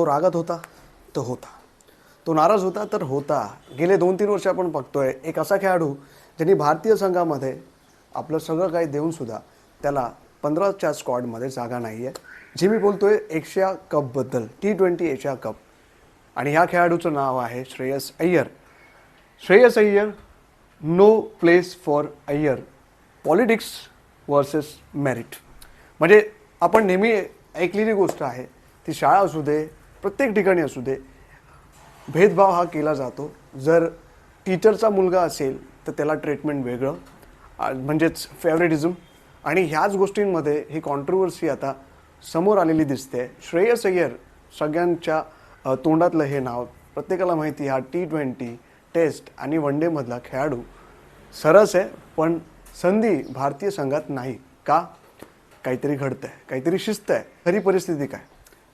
तो रागात होता तो होता. तो नाराज होता तर होता. गेले दोन तीन वर्ष आपण बघतोय एक असा खेळाडू ज्यांनी भारतीय संघामध्ये आपलं सगळं काही देऊनसुद्धा त्याला पंधराच्या स्क्वॉडमध्ये जागा नाही आहे जे मी बोलतोय एशिया कपबद्दल टी ट्वेंटी एशिया कप आणि ह्या खेळाडूचं नाव आहे Shreyas Iyer. Shreyas Iyer no place for Iyer. Politics versus merit म्हणजे आपण नेहमी ऐकलेली गोष्ट आहे ती शाळा असू दे प्रत्येक ठिकाणी असू दे. भेदभाव हा केला जातो. जर टीचरचा मुलगा असेल तर त्याला ट्रीटमेंट वेगळं. म्हणजेच फेवरेटिझम आणि ह्याच गोष्टींमध्ये ही कॉन्ट्रोवर्सी आता समोर आलेली दिसते. श्रेयस अय्यर सगळ्यांच्या तोंडातलं हे नाव प्रत्येकाला माहिती हा टी ट्वेंटी टेस्ट आणि वन डेमधला खेळाडू सरस आहे पण संधी भारतीय संघात नाही. का? काहीतरी घडतंय काहीतरी शिस्त आहे खरी परिस्थिती काय?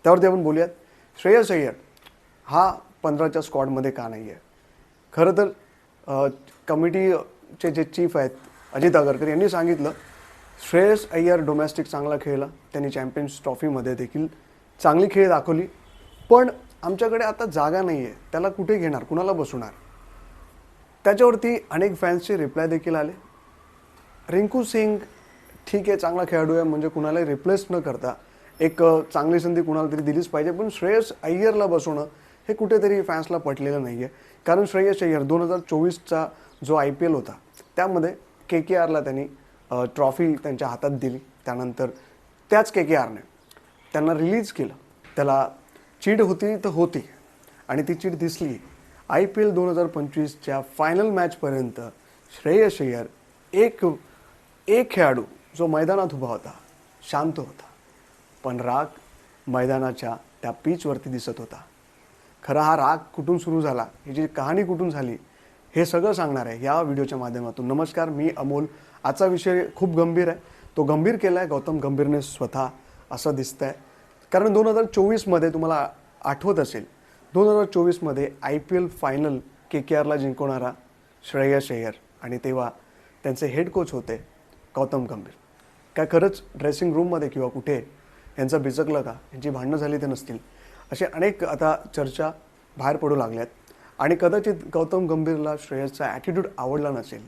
त्यावरती आपण बोलूयात. श्रेयस अय्यर हा पंधराच्या स्क्वॉडमध्ये का नाही आहे खरं तर कमिटीचे जे चीफ आहेत अजित आगरकर यांनी सांगितलं श्रेयस अय्यर डोमेस्टिक चांगला खेळला त्यांनी चॅम्पियन्स ट्रॉफीमध्ये देखील चांगली खेळ दाखवली. पण आमच्याकडे आता जागा नाही आहे त्याला कुठे घेणार? कुणाला बसवणार? त्याच्यावरती अनेक फॅन्सचे रिप्लाय देखील आले. रिंकू सिंग ठीक आहे चांगला खेळाडू आहे म्हणजे कुणाला रिप्लेस न करता एक चांगली संधी कुणाला तरी दिलीच पाहिजे. पण श्रेयस अय्यरला बसवणं हे कुठेतरी फॅन्सला पटलेलं नाही आहे कारण श्रेयस अय्यर दोन हजार चोवीसचा जो आय पी एल होता त्यामध्ये के के आरला त्यांनी ट्रॉफी त्यांच्या हातात दिली. त्यानंतर त्याच के के आरने त्यांना रिलीज केलं. त्याला चीड होती तर होती आणि ती चीड दिसली. आय पी एल दोन हजार पंचवीसच्या फायनल मॅचपर्यंत श्रेयस अय्यर एक एक खेळाडू जो मैदानात उभा होता शांत होता. पण राग मैदानाच्या त्या पीचवरती दिसत होता. खरा हा राग कुठून सुरू झाला? ही जी कहाणी कुठून झाली? हे सगळं सांगणार आहे या व्हिडिओच्या माध्यमातून. नमस्कार मी अमोल. आजचा विषय खूप गंभीर आहे. तो गंभीर केला आहे गौतम गंभीरने स्वतः असं दिसतंय. कारण दोन हजार चोवीसमध्ये तुम्हाला आठवत असेल दोन हजार चोवीसमध्ये I P L final K K आरला जिंकवणारा श्रेयस अय्यर आणि तेव्हा त्यांचे हेड कोच होते गौतम गंभीर. काय खरंच ड्रेसिंग रूममध्ये किंवा कुठे यांचं बिचकला का? यांची भांडणं झाली ते नसतील. असे अनेक आता चर्चा बाहेर पडू लागल्यात. आणि कदाचित गौतम गंभीरला श्रेयसचा ॲटिट्यूड आवडला नसेल.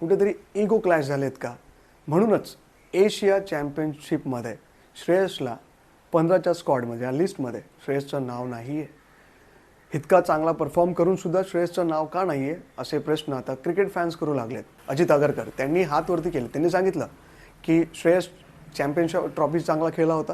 कुठेतरी इगो क्लॅश झालेत का? म्हणूनच एशिया चॅम्पियनशिपमध्ये श्रेयसला पंधराच्या स्क्वॉडमध्ये या लिस्टमध्ये श्रेयसचं नाव नाही आहे इतका चांगला परफॉर्म करूनसुद्धा श्रेयसचं नाव का नाही आहे असे प्रश्न आता क्रिकेट फॅन्स करू लागलेत. अजित आगरकर त्यांनी हात वरती केले. त्यांनी सांगितलं की श्रेयस चॅम्पियनशिप ट्रॉफी चांगला खेळला होता.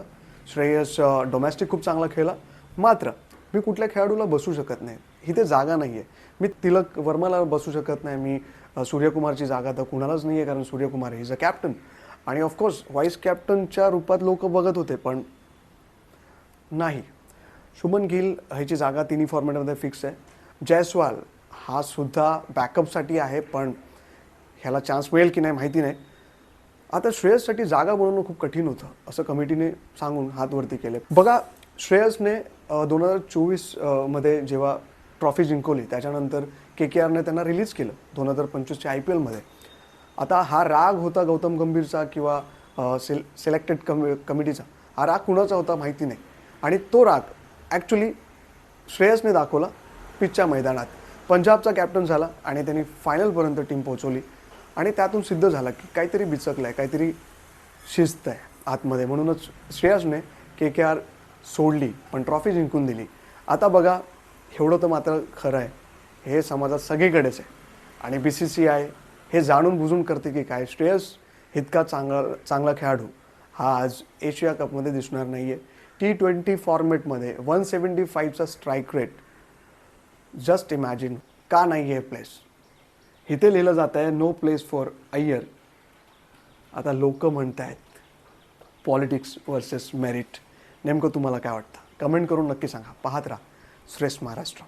श्रेयस डोमेस्टिक खूप चांगला खेळला. मात्र मी कुठल्या खेळाडूला बसू शकत नाही. इथे जागा नाही आहे मी तिलक वर्माला बसू शकत नाही. मी सूर्यकुमारची जागा तर कुणालाच नाही आहे कारण सूर्यकुमार इज अ कॅप्टन आणि ऑफकोर्स व्हाईस कॅप्टनच्या रूपात लोक बघत होते पण नाही. शुभन गिल ह्याची जागा तिन्ही फॉर्मॅटमध्ये फिक्स आहे. जयस्वाल हा सुद्धा बॅकअपसाठी आहे पण ह्याला चान्स मिळेल की नाही माहिती नाही. आता श्रेयससाठी जागा बनवणं खूप कठीण होतं असं कमिटीने सांगून हात वरती केले. बघा श्रेयसने दोन हजार चोवीसमध्ये जेव्हा ट्रॉफी जिंकवली त्याच्यानंतर के के आरने त्यांना रिलीज केलं दोन हजार पंचवीसच्या आय पी एलमध्ये आता हा राग होता गौतम गंभीरचा किंवा सिल सिलेक्टेड कमि कमिटीचा. हा राग कुणाचा होता माहिती नाही. आणि तो राग ॲक्च्युली श्रेयसने दाखवला पिचच्या मैदानात. पंजाबचा कॅप्टन झाला आणि त्यांनी फायनलपर्यंत टीम पोहोचवली. आणि त्यातून सिद्ध झाला की काहीतरी बिचकलं आहे काहीतरी शिस्त आहे आतमध्ये. म्हणूनच श्रेयसने के के आर सोडली पण ट्रॉफी जिंकून दिली. आता बघा एवढं तर मात्र खरं आहे. हे समाजात सगळीकडेच आहे. आणि बी सी सी आय हे जाणून बुजून करते की काय श्रेयस इतका चांगला चांगला खेळाडू हा आज एशिया कपमध्ये दिसणार नाही आहे टी ट्वेंटी फॉर्मॅटमध्ये वन सेवन्टी फाईव्हचा स्ट्राईक रेट जस्ट इमॅजिन का नाही आहे प्लेस इथे लिहिलं जात आहे नो प्लेस फॉर अय्यर आता लोक म्हणत आहेत पॉलिटिक्स वर्सेस मेरिट नेमकं तुम्हाला काय वाटतं? कमेंट करून नक्की सांगा. पाहत राहा. श्रेष्ठ महाराष्ट्र.